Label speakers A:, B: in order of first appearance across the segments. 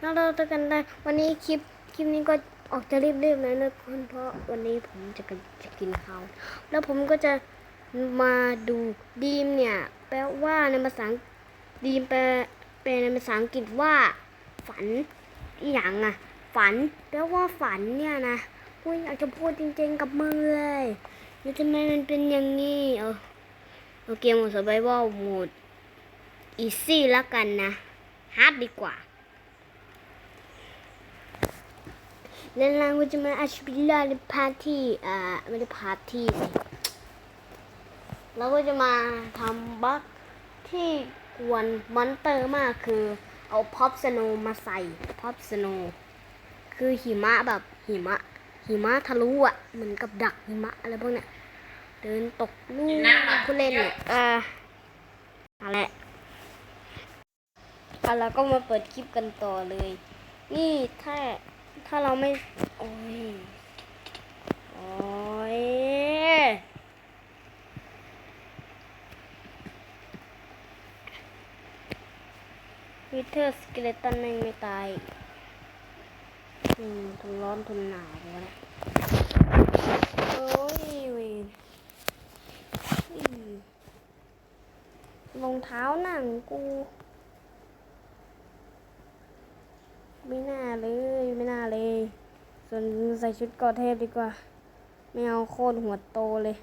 A: แล้วเราเจอกันได้วันนี้คลิปคลิปนี้ก็ออกจะรีบๆหนะนะคนเพราะวันนี้ผมจะกันจะกินข้าวแล้วผมก็จะมาดูดีมเนี่ย แปลว่าในภาษาดีมแปลแปลในภาษาอังกฤษว่า ฝันอหย่างอะฝัน แปลว่าฝันเนี่ยนะกูอยากจะพูดจริงๆกับมึงเลยแล้วทำไมมันเป็นอย่างนี้เออเอาเกมของสบายว่าหมดอีซี่แล้วกันนะฮาร์ดดีกว่า แล้วเราก็จะมาอัชบิลลาในพาร์ตี้อ่าไม่ได้พาร์ตี้สิเราก็จะมาทำบั๊กที่กวนมอนเตอร์มากคือ เอาพ็อปสโนมาใส่พ็อปสโนคือหิมะแบบหิมะ หิมะทะลุอะเหมือนกับดักหิมะอะไรพวกเนี้ยเดินตกลูกผู้เล่นเนี่ยอ่าอะไรอะเราก็มาเปิดคลิปกันต่อเลย นี่ถ้า ถ้าเราไม่ โอ้ย โอ้ย วิเทอร์สเกเลตันแม่งไม่ตายอืมทนร้อนทนหนาววะเลยโอ้ยเวยอืมรองเท้าหนังกู ไม่น่าเลยไม่น่าเลย ส่วนใส่ชุดกอเทพดีกว่า ไม่เอาโคตรหัวโตเลย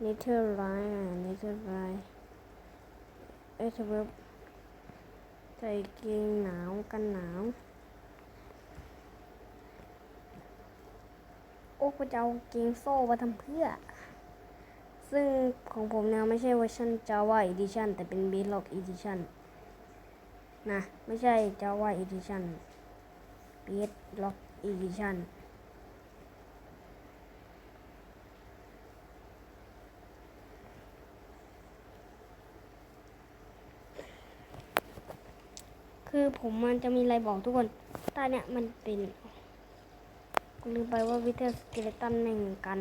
A: เนเธอร์ไลน์อะเนเธอร์ไลน์เอ้ยเธอแบบใส่เกงหนาวกันหนาว โอ้กูจะเอาเกงโซ่มาทำเพื่อ ซึ่งของผมเนี่ยไม่ใช่เวอร์ชัน Java Edition แต่เป็น b e l o g Edition นะ ไม่ใช่ Java Edition b e l o g Edition คือผมมันจะมีอะไรบอกทุกคนใต้เนี่ยมันเป็นกูลืมไปว่าวิเทอร์สเกเลตันแม่งเหมือนกัน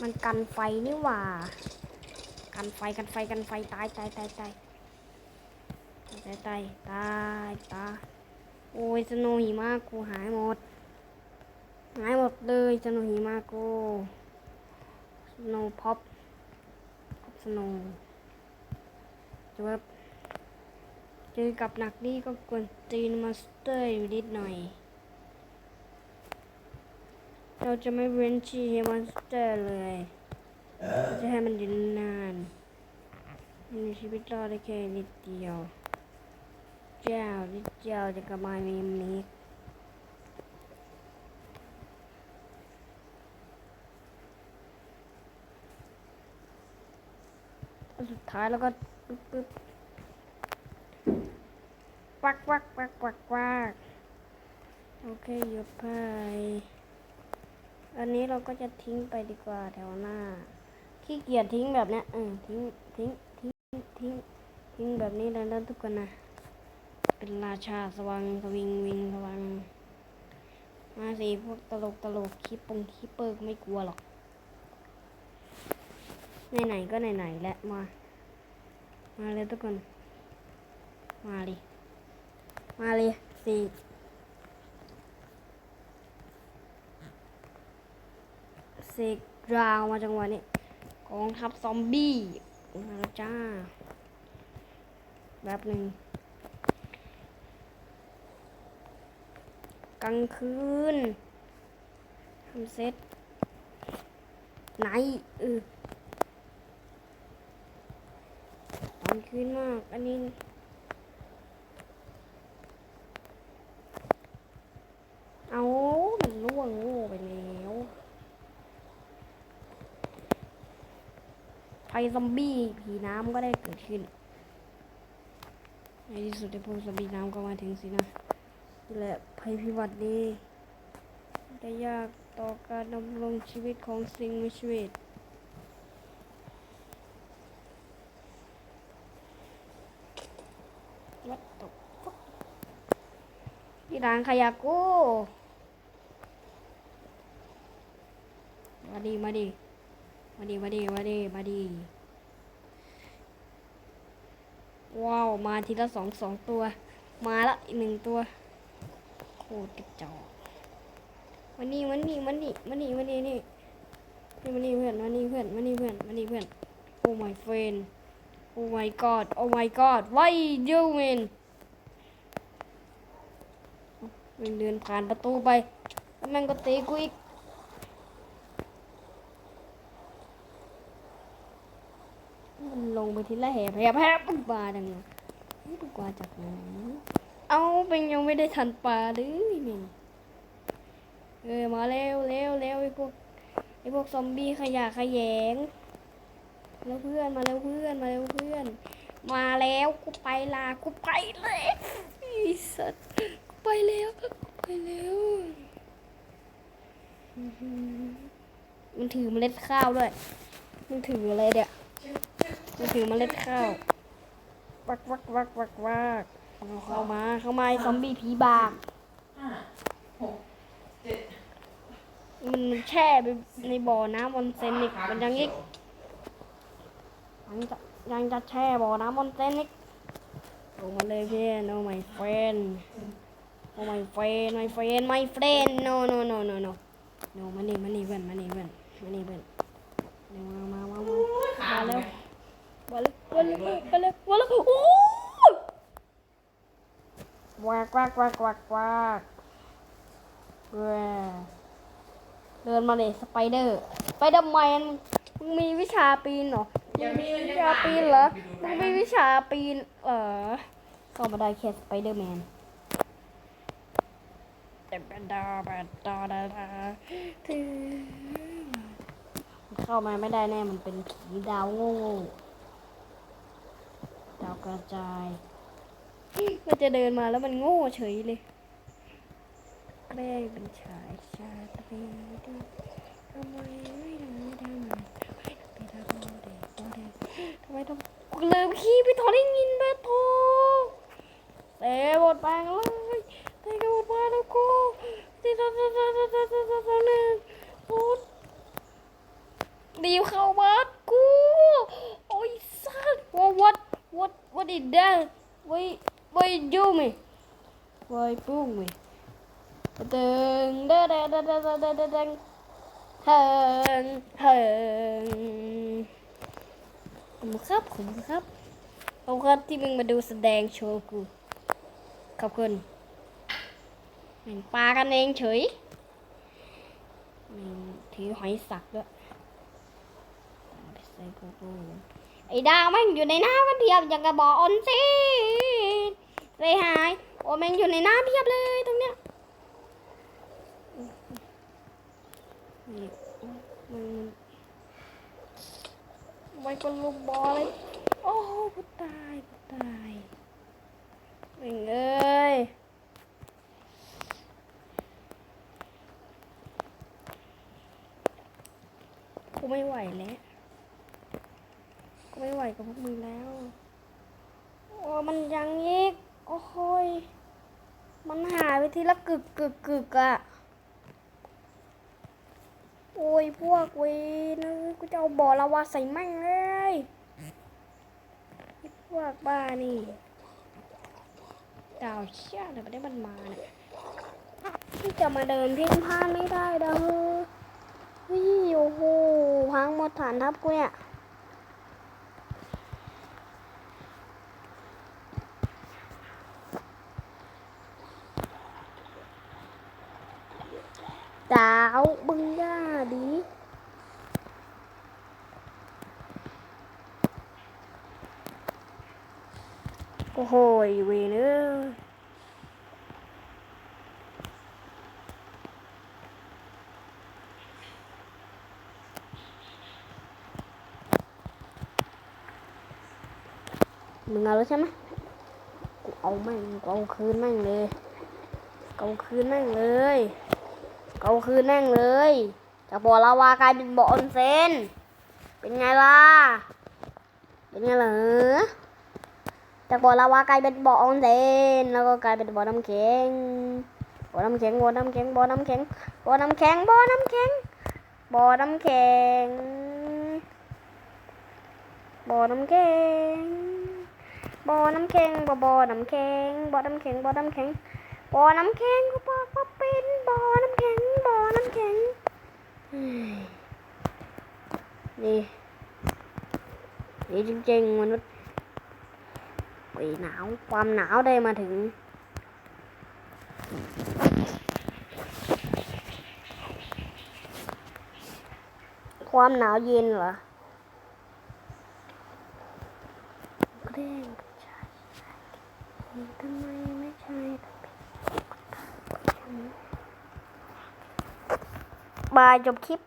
A: มันกันไฟนี่หว่า กันไฟกันไฟกันไฟตายตายตายตายตายตายตายตายโอ้ยสนว์หิมะกูหายหมด หายหมดเลยสนว์หิมะกูสนว์พ็อปพ็อปสนว์จะว่าเจอกับหนักนี่ก็กวนตีนมาสเตอร์อยู่นิดหน่อย เราจะไม่เว้นชีมอนสเตอร์เลย จะให้มันยู่นานมันมีชีวิตรอดได้แค่นิดเดียว เจ้านิดเดียวจะกลับมามีมิกสุดท้ายแล้วก็ปึ๊บปึ๊บวักวักวักวักวักโอเคหยุดไปอันนี้เราก็จะทิ้งไปดีกว่าแถวหน้า ขี้เกียจทิ้งแบบเนี้ยเออทิ้งทิ้งทิ้งทิ้งทิ้งแบบนี้แล้วนะทุกคนนะเป็นราชาสว่างสวิงวิงสว่างมาสิพวกตลกตลกคิปปงคิปเปอร์ก็ไม่กลัวหรอกไหนๆก็ไหนๆและมา มาเลยทุกคน มาดิมาเลยสิเสกราวมาจังหวะนี้ กองทัพซอมบี้มาแล้วจ้าแบบหนึ่งกลางคืนทำเซตไหนเออตอนคืนมาก อันนี้ เอามันล่วงโง่ไปแล้ว ภัยซอมบี้ผีน้ำก็ได้เกิดขึ้น ในที่สุดไอ้พวกซอมบี้น้ำก็มาถึงสินะนี่แหละภัยพิบัตินี้ได้ยากต่อการดำรงชีวิตของสิ่งมีชีวิต What the fuck ที่ร้านขยะกูมาดีมาดี มาดีมาดีมาดีมาดีว้าวมาทีละสองสองตัว มาละอีกหนึ่งตัวโคตรกระจอกวันนี้วันนี้วันนี้วันนี้วันนี้นี่นี่วันนี้เพื่อนวันนี้เพื่อนวันนี้เพื่อนวันนี้เพื่อนโอ้ my friend โอ้ my god โอ้ my god why you mean มันเดินผ่านประตูไปแล้วแม่งก็ตีกูอีก มันลง ไปทีละแหบแหบแหบปุ๊บบาดังเลยนี่ดูกว่าจากไหนเอาเป็นยังไม่ได้ทันปลาเลยนี่เออมาเร็วเร็วเร็วไอ้พวกไอ้พวกซอมบี้ขยะขยงแล้วเพื่อนมาแล้วเพื่อนมาแล้วเพื่อน มาแล้วกูไปลากูไปเลยไอ้สัตว์กูไปแล้วไปแล้วมันถือเมล็ดข้าวด้วยมันถืออะไรเดี๋ยมั นถือเมล็ดข้าววักวักวักวักวักเอาเข้ามาเข้ามาไอ้ซอมบี้ผีบาก
B: ห้าหกเจ็ด
A: มันแช่ไปในบ่อน้ำออนเซนอีกมันยังอีกยังจะยังจะแช่บ่อน้ำออนเซนอีกลงมาเลยเพื่อน oh my friend oh my friend my friend my friend no no no no no no มานี่มานี่เพื่อนมานี่เพื่อนมานี่เพื่อนเร็วมามามามามาเร็ว มาเร็วมาเร็วมาเร็วมาเร็วโอ้ยวักวักวักวักวักเว้เดินมาเลยสไปเดอร์สไปเดอร์แมนมึงมีวิชาปีนเหรอมึงมีวิชาปีนเหรอมึงมีวิชาปีนเออเข้ามาได้แค่สไปเดอร์แมนเป็นดาเป็นดาดาดาเข้ามาไม่ได้แน่มันเป็นผีดาวโง่ ดาวกระจาย มันจะเดินมาแล้วมันโง่เฉยเลยแกล้งเป็นชายชาตรีดีทำไมไม่ทำไม่ได้มทำไมไม่ทำโมเดลโมเดลทำไมต้องกูลืมขี้พี่ทอได้ยินไปโทเตะบทแปลงเลยเตะกับบทแปลงแล้วกู did that? Why, why do me? Why do ตึงเด้อเด้อเด้อเด้อเดิอเด้อเฮงเฮงขอบคุณครับขอบคุณครับขอบคุณครับที่มึงมาดูแสดงโชว์กูขอบคุณมึงปลากันเองเฉยมึงถือหอยสักด้วยใส่กูกู อ้ดาวแม่งอยู่ในน้ำกันเพียบอย่างกระบอกออนซีเลยหาย โอ้แม่งอยู่ในน้ำเพียบเลยตรงเนี้ยนี่มันมันก็ลูกบอลเลยโอ้กูตายกูตายเองเอ้ยกูไม่ไหวแล้ว กูไม่ไหวกับพวกมึงแล้ว โอ้มันยังอีกโอ้โหยมันหายไปทีละกึกกึกกึกอะโอ้ยพวกเวนเอ้ยกูจะเอาบ่อลาวาใส่แม่งเลยพวกบ้านี่ดาวเชี่ยเดี๋ยวไม่ได้มันมาเนี่ยที่จะมาเดินเพ่งพลาดไม่ได้เด้อเฮ้ยโอ้โหพังหมดฐานทัพกูเนี่ย ดาวบึงย่าดีโอ้โหเวรเนอมึงเอาแล้วใช่ไหมกูเอาแม่งกูเอาคืนแม่งเลยกูเอาคืนแม่งเลย เอาคืนแม่งเลย จากบ่อลาวากลายเป็นบ่อออนเซนเป็นไงล่ะ เป็นไงเหรอจากบ่อลาวากลายเป็นบ่อออนเซนแล้วก็กลายเป็นบ่อน้ำแข็งบ่อน้ำแข็งบ่อน้ำแข็งบ่อน้ำแข็งบ่อน้ำแข็งบ่อน้ำแข็งบ่อน้ำแข็งบ่อน้ำแข็งบ่อน้ำแข็งบ่อบ่อน้ำแข็งบ่อน้ำแข็งบ่อน้ำแข็งบ่อน้ำแข็งก็บอกว่าเป็นบ่อน้ำแข็งบ่อน้ำแข็งเฮ้ย นี่นี่จริงๆมนุษย์ไปหนาว ความหนาวได้มาถึง ความหนาวเย็นเหรอแกล้งกับชายทำไมไม่ใช่บายจบคลิป